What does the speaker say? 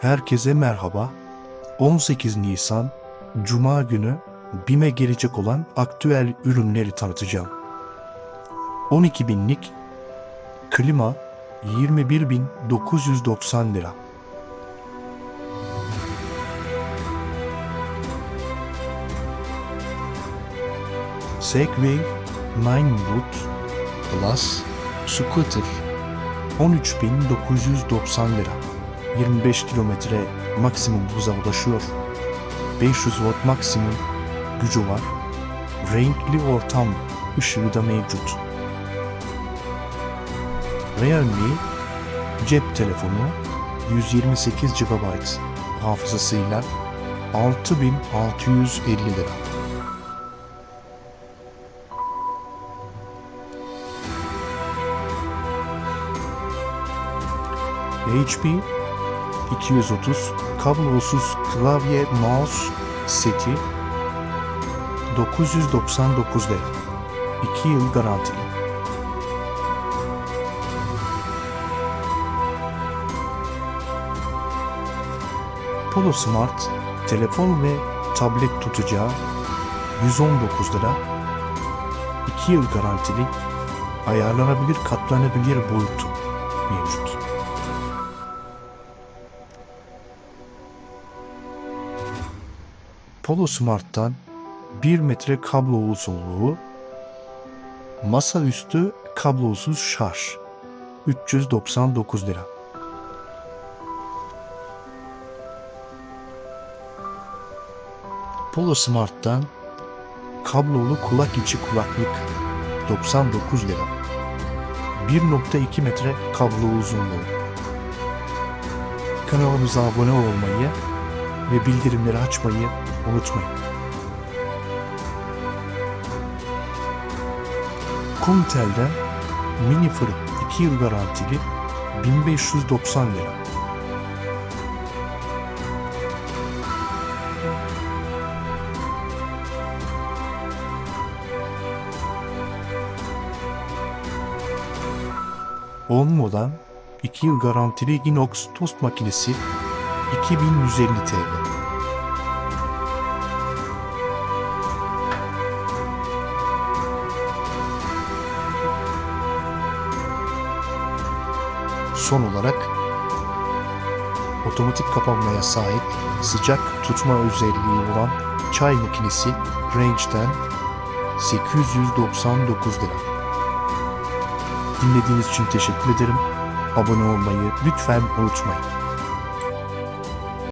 Herkese merhaba. 18 Nisan Cuma günü BİM'e gelecek olan aktüel ürünleri tanıtacağım. 12 binlik klima 21.990 lira. Segway 9 Boot Plus Scooter 13.990 lira. 25 kilometre maksimum hıza ulaşıyor. 500 watt maksimum gücü var. Renkli ortam ışığı da mevcut. Realme cep telefonu 128 GB hafızasıyla 6650 lira. HP 230 kablosuz klavye mouse seti 999 lira. 2 yıl garantili. Polo Smart telefon ve tablet tutacağı 119 lira. 2 yıl garantili ayarlanabilir katlanabilir boyutu mevcut. Polo Smart'tan 1 metre kablo uzunluğu, masaüstü kablosuz şarj 399 lira. Polo Smart'tan kablolu kulak içi kulaklık 99 lira. 1.2 metre kablo uzunluğu. Kanalımıza abone olmayı ve bildirimleri açmayı unutmayın. Kumtel'den mini fırın 2 yıl garantili 1590 lira. Onmo'dan 2 yıl garantili inox tost makinesi 2150 TL. Son olarak otomatik kapanmaya sahip sıcak tutma özelliği olan çay makinesi Range'den 899 lira. Dinlediğiniz için teşekkür ederim. Abone olmayı lütfen unutmayın.